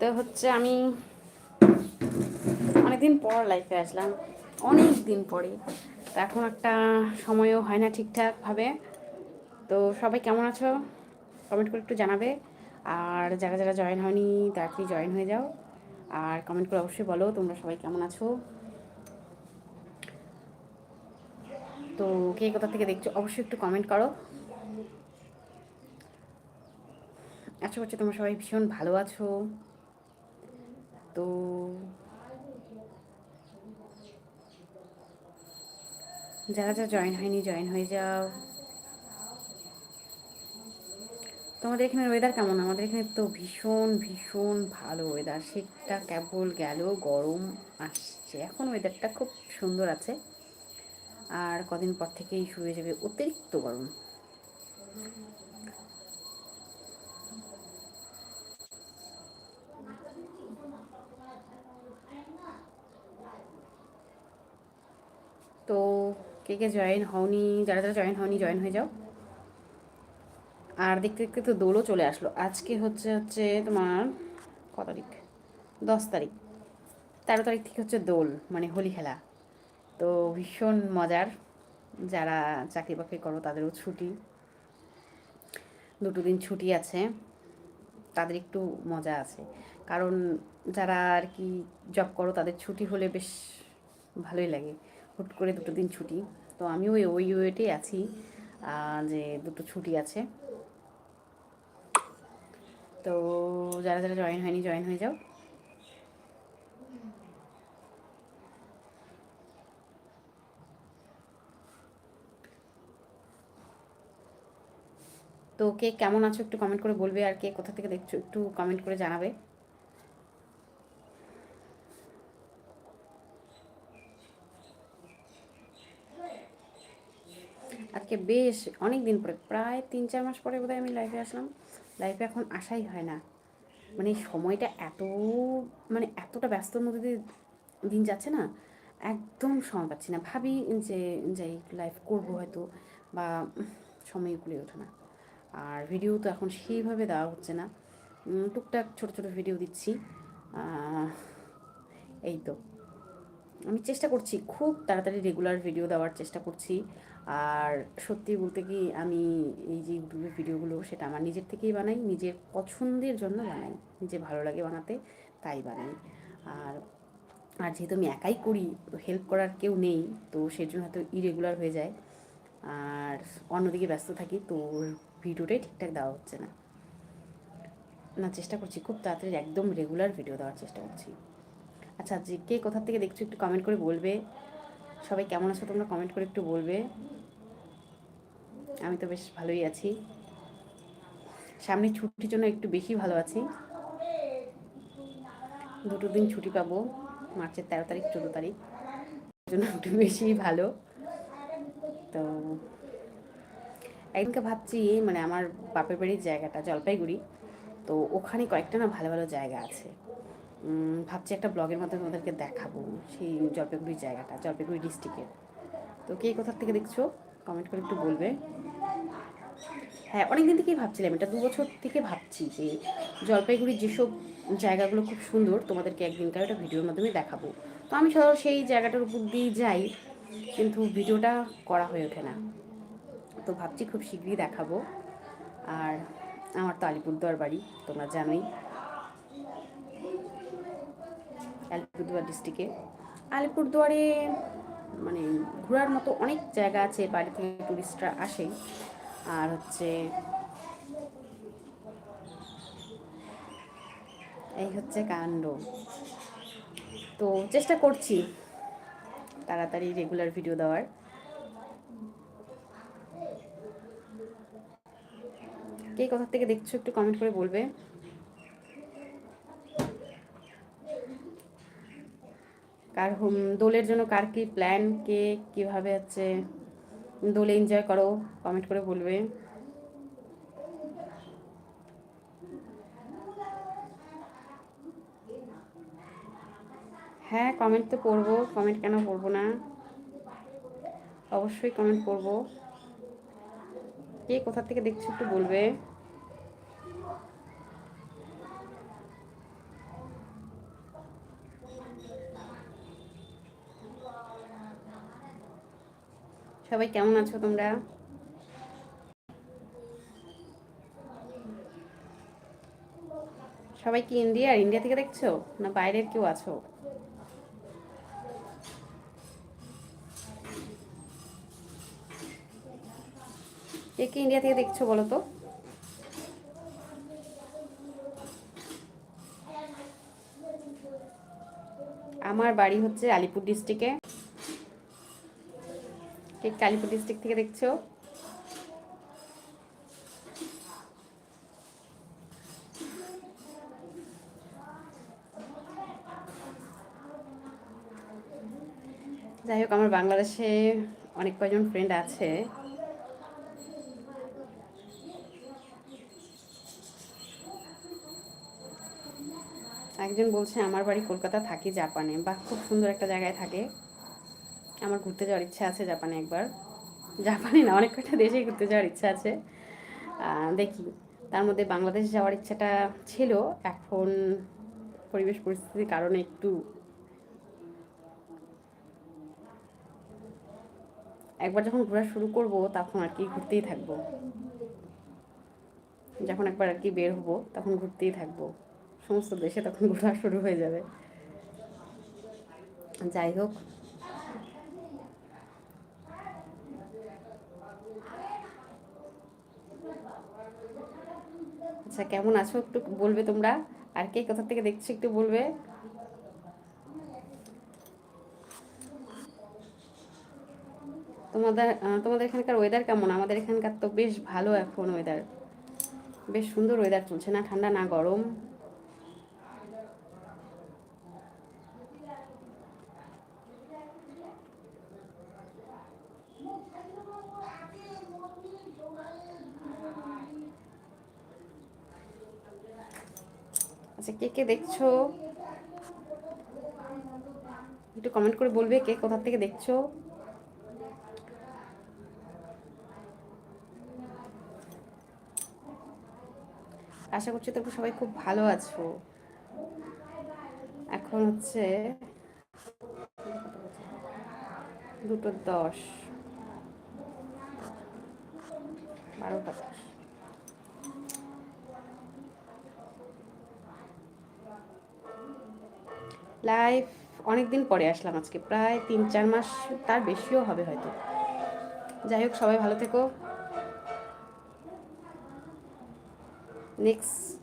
তো হচ্ছে আমি অনেকদিন পর লাইফে আসলাম অনেক দিন পরে তো এখন একটা সময়ও হয় না ঠিকঠাকভাবে। তো সবাই কেমন আছো? কমেন্ট করে একটু জানাবে। আর যারা যারা জয়েন হয়নি তাড়াতাড়ি জয়েন হয়ে যাও। আর কমেন্ট করে অবশ্যই বলো তোমরা সবাই কেমন আছো। তো কে কোথা থেকে দেখছ, অবশ্যই একটু কমেন্ট করো। আশা করছি তোমরা সবাই ভীষণ ভালো আছো। তো যারা যারা জয়েন হয়নি জয়েন হয়ে যাও। তোমাদের এখানে ওয়েদার কেমন? আমাদের এখানে তো ভীষণ ভীষণ ভালো ওয়েদার শীতটা কেবল গেল, গরম আসছে। এখন ওয়েদারটা খুব সুন্দর আছে। আর কদিন পর থেকেই শুরু হয়ে যাবে অতিরিক্ত গরম। তো কে কে জয়েন হওনি, যারা যারা জয়েন হওনি জয়েন হয়ে যাও। আর দেখতে দেখতে তো দোলও চলে আসলো। আজকে হচ্ছে হচ্ছে তোমার কত তারিখ? দশ তারিখ। তেরো তারিখ থেকে হচ্ছে দোল মানে হোলি খেলা। তো ভীষণ মজার। যারা চাকরি বাকরি করো, তাদেরও ছুটি। দুটো দিন ছুটি আছে। তাদের একটু মজা আছে। কারণ যারা আর কি জব করো, তাদের ছুটি হলে বেশ ভালোই লাগে। হুট করে দুটো দিন ছুটি। তো আমিও ওই ওয়েটেই আছি যে দুটো ছুটি আছে। তো যারা যারা জয়েন হয়নি জয়েন হয়ে যাও। তো কে কেমন আছো একটু কমেন্ট করে বলবে, আর কে কোথা থেকে দেখছ একটু কমেন্ট করে জানাবে। আজকে বেশ অনেক দিন পরে, প্রায় তিন চার মাস পরে বোধহয় আমি লাইফে আসলাম। লাইফে এখন আসাই হয় না। মানে সময়টা এত মানে এতটা ব্যস্তর মধ্যে দিয়ে দিন যাচ্ছে না, একদম সময় পাচ্ছি না। ভাবি যে, যাই লাইফ করব হয়তো বা সময় কুলে ওঠে না। আর ভিডিও তো এখন সেইভাবে দেওয়া হচ্ছে না। টুকটাক ছোটো ছোটো ভিডিও দিচ্ছি। এই তো। আমি চেষ্টা করছি, খুব তাড়াতাড়ি রেগুলার ভিডিও দেওয়ার চেষ্টা করছি। আর সত্যি বলতে কি আমি এই যে ইউটিউবের ভিডিওগুলো সেটা আমার নিজের থেকেই বানাই, নিজের পছন্দের জন্য বানাই। নিজে ভালো লাগে বানাতে, তাই বানাই। আর আর যেহেতু আমি একাই করি হেল্প করার কেউ নেই, তো সেই জন্য হয়তো ইরেগুলার হয়ে যায়। আর অন্যদিকে ব্যস্ত থাকি, তো ভিডিওটাই ঠিকঠাক দেওয়া হচ্ছে না। না, চেষ্টা করছি, খুব তাড়াতাড়ি একদম রেগুলার ভিডিও দেওয়ার চেষ্টা করছি। আচ্ছা যে কে কোথা থেকে দেখছ একটু কমেন্ট করে বলবে। সবাই কেমন আছো তোমরা কমেন্ট করে একটু বলবে। আমি তো বেশ ভালোই আছি। সামনে ছুটির জন্য একটু বেশি ভালো আছি। দুটো দিন ছুটি পাবো, মার্চের তেরো তারিখ, চোদ্দ তারিখ। জন্য একটু বেশি ভালো। তো একদিনকে ভাবছি মানে আমার বাপের বাড়ির জায়গাটা জলপাইগুড়ি। তো ওখানে কয়েকটা না ভালো ভালো জায়গা আছে। ভাবছি একটা ব্লগের মাধ্যমে ওদেরকে দেখাবো, সেই জলপাইগুড়ির জায়গাটা, জলপাইগুড়ি ডিস্ট্রিক্টের তো কে কোথার থেকে দেখছ? কমেন্ট করে একটু বলবে। হ্যাঁ অনেক দিন থেকেই ভাবছিলাম এটা, দু বছর থেকে ভাবছি যে জলপাইগুড়ির যেসব জায়গাগুলো খুব সুন্দর, তোমাদেরকে একদিনকার একটা ভিডিওর মাধ্যমে দেখাবো। তো আমি সব সেই জায়গাটার উপর দিয়েই যাই, কিন্তু ভিডিওটা করা হয়ে ওঠে না। তো ভাবছি খুব শীঘ্রই দেখাবো। আর আমার তো আলিপুরদুয়ার বাড়ি, তোমরা জানোই। আলিপুরদুয়ার ডিস্ট্রিক্টে আলিপুরদুয়ারে মানে ঘোরার মতো অনেক জায়গা আছে, বাড়ি থেকে টুরিস্টরা আসে। আর হচ্ছে এই হচ্ছে কাণ্ড। তো চেষ্টা করছি তাড়াতাড়ি রেগুলার ভিডিও দেওয়ার। কে কোথা থেকে দেখছ একটু কমেন্ট করে বলবে। কার হোম, দোলের জন্য কার কি প্ল্যান কে কীভাবে হচ্ছে দোলে এনজয় করো কমেন্ট করে বলবে। হ্যাঁ কমেন্ট তো করব কমেন্ট কেন করব না? অবশ্যই কমেন্ট করব কে কোথা থেকে দেখছ একটু বলবে। সবাই কেমন আছো তোমরা? সবাই কি ইন্ডিয়ার ইন্ডিয়া থেকে দেখছ? না বাইরের কেউ আছো? কে কে ইন্ডিয়া থেকে দেখছ বলো তো? আমার বাড়ি হচ্ছে আলিপুর ডিস্ট্রিক্টে কে কে আলিপুর ডিস্ট্রিক্ট থেকে দেখছ? যাই হোক, আমার বাংলাদেশে অনেক কয়জন ফ্রেন্ড আছে। একজন বলছে, আমার বাড়ি কলকাতা, থাকি জাপানে। বা খুব সুন্দর একটা জায়গায় থাকে। আমার ঘুরতে যাওয়ার ইচ্ছা আছে জাপানে একবার। জাপানে না, অনেক কয়টা দেশেই ঘুরতে যাওয়ার ইচ্ছা আছে। দেখি। তার মধ্যে বাংলাদেশ যাওয়ার ইচ্ছাটা ছিল। এখন পরিবেশ পরিস্থিতির কারণে একটু একবার যখন ঘোরা শুরু করব, তখন আর কি ঘুরতেই থাকব। যখন একবার আর কি বের হব, তখন ঘুরতেই থাকব। সমস্ত দেশে তখন ঘোরা শুরু হয়ে যাবে। যাই হোক আচ্ছা কেমন আছো? একটু বলবে তোমরা? আর কে কোথা থেকে দেখছ একটু বলবে? তোমাদের তোমাদের এখানকার ওয়েদার কেমন? আমাদের এখানকার তো বেশ ভালো এখন ওয়েদার বেশ সুন্দর ওয়েদার চলছে না? ঠান্ডা না গরম? আচ্ছা কে কে দেখছ? একটু কমেন্ট করে বলবে কে কোথা থেকে দেখছ? আশা করছি তোমরা সবাই খুব ভালো আছো। এখন হচ্ছে দুটো দশ। বারোটা দশ। লাইভ অনেক দিন পরে আসলাম আজকে, প্রায় তিন, চার মাস তার বেশিও হবে হয়তো। যাই হোক, সবাই ভালো থেকো। নেক্সট